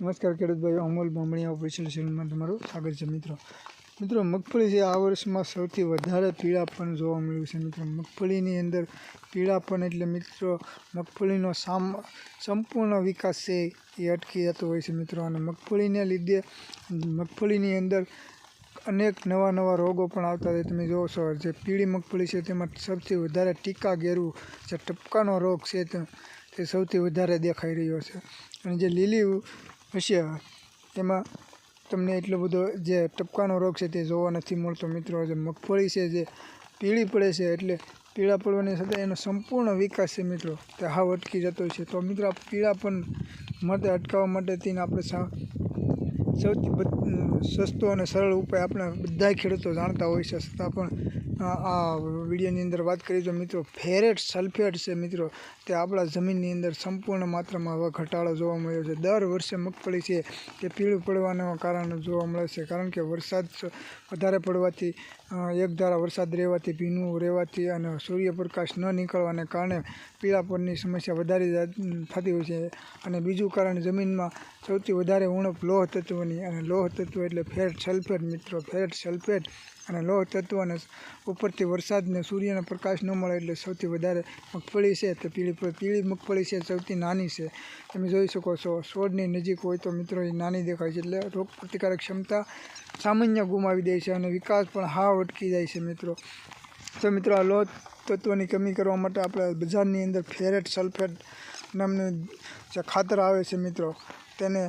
નમસ્કાર ખેડૂત ભાઈઓ બમણી બમણીયા ઓફિશિયલ ચેનલમાં તમારું સ્વાગત છે મિત્રો. મિત્રો, મગફળી છે આ વર્ષમાં સૌથી વધારે પીળાપણ જોવા મળ્યું છે. મિત્રો, મગફળીની અંદર પીળાપણ એટલે મિત્રો, મગફળીનો સામ, સંપૂર્ણ વિકાસ છે એ અટકી જતો હોય છે મિત્રો. અને મગફળીને લીધે મગફળીની અંદર અનેક નવા નવા રોગો પણ આવતા હોય તમે જોવો છો, જે પીળી મગફળી છે તેમાં સૌથી વધારે ટીકા ઘેરવું જે ટપકાનો રોગ છે તે સૌથી વધારે દેખાઈ રહ્યો છે. અને જે લીલી હશે. તેમાં તમને એટલો બધો જે ટપકાનો રોગ છે તે જોવા નથી મળતો મિત્રો. જે મગફળી છે જે પીળી પડે છે એટલે પીળા પડવાની સાથે એનો સંપૂર્ણ વિકાસ છે મિત્રો. તે હાવ અટકી જતો છે. તો મિત્રો આ પીળાપણ માટે અટકાવવા માટે થઈને આપણે સૌથી સસ્તો અને સરળ ઉપાય આપણા બધા ખેડૂતો જાણતા હોય છે. છતાં પણ આ વિડીયોની અંદર વાત કરીએ તો મિત્રો ફેરેટ સલ્ફેટ છે મિત્રો. તે આપણા જમીનની અંદર સંપૂર્ણ માત્રામાં હવે ઘટાડો જોવા મળ્યો છે. દર વર્ષે મગફળી છે તે પીળું પડવાના કારણે જોવા મળે છે. કારણ કે વરસાદ વધારે પડવાથી એકધારા એક ધારા વરસાદ રહેવાથી, ભીનું રહેવાથી અને સૂર્યપ્રકાશ ન નીકળવાને કારણે પીળાપણની સમસ્યા વધારે થતી હોય છે. અને બીજું કારણ જમીનમાં સૌથી વધારે ઉણપ લોહ તત્વની અને લોહ તત્વ એટલે ફેટ, સલ્ફેટ મિત્રો. ફેટ, સલ્ફેટ અને લોહ તત્વને ઉપરથી વરસાદને સૂર્યનો પ્રકાશ ન મળે એટલે સૌથી વધારે મગફળી છે તે પીળી પીળી મગફળી છે સૌથી નાની છે. તમે જોઈ શકો છો છોડની નજીક હોય તો મિત્રો એ નાની દેખાય છે એટલે રોગ પ્રતિકારક ક્ષમતા સામાન્ય ગુમાવી દે છે અને વિકાસ પણ હાવ અટકી જાય છે મિત્રો. તો મિત્રો આ લોહ તત્વની કમી કરવા માટે આપણે બજારની અંદર ફેરેટ સલ્ફેટ નામનું જે ખાતર આવે છે મિત્રો, તેને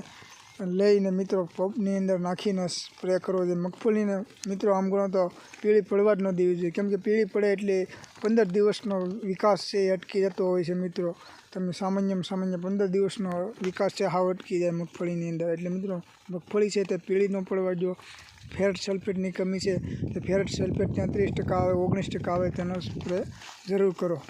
લઈને મિત્રો પંપની અંદર નાખીને સ્પ્રે કરવો જોઈએ. મગફળીને મિત્રો આમ ગણો તો પીળી પડવા જ ન દેવી જોઈએ. કેમ કે પીળી પડે એટલે પંદર દિવસનો વિકાસ છે એ અટકી જતો હોય છે મિત્રો. તમે સામાન્યમાં સામાન્ય પંદર દિવસનો વિકાસ છે, હાવ અટકી જાય મગફળીની અંદર. એટલે મિત્રો મગફળી છે તે પીળી ન પડવા જો ફેરેટ સલ્ફેટની કમી છે. તે ફેરેટ સલ્ફેટ ત્યાં ત્રીસ ટકા આવે, ઓગણીસ ટકા આવે, તેનો સ્પ્રે જરૂર કરો.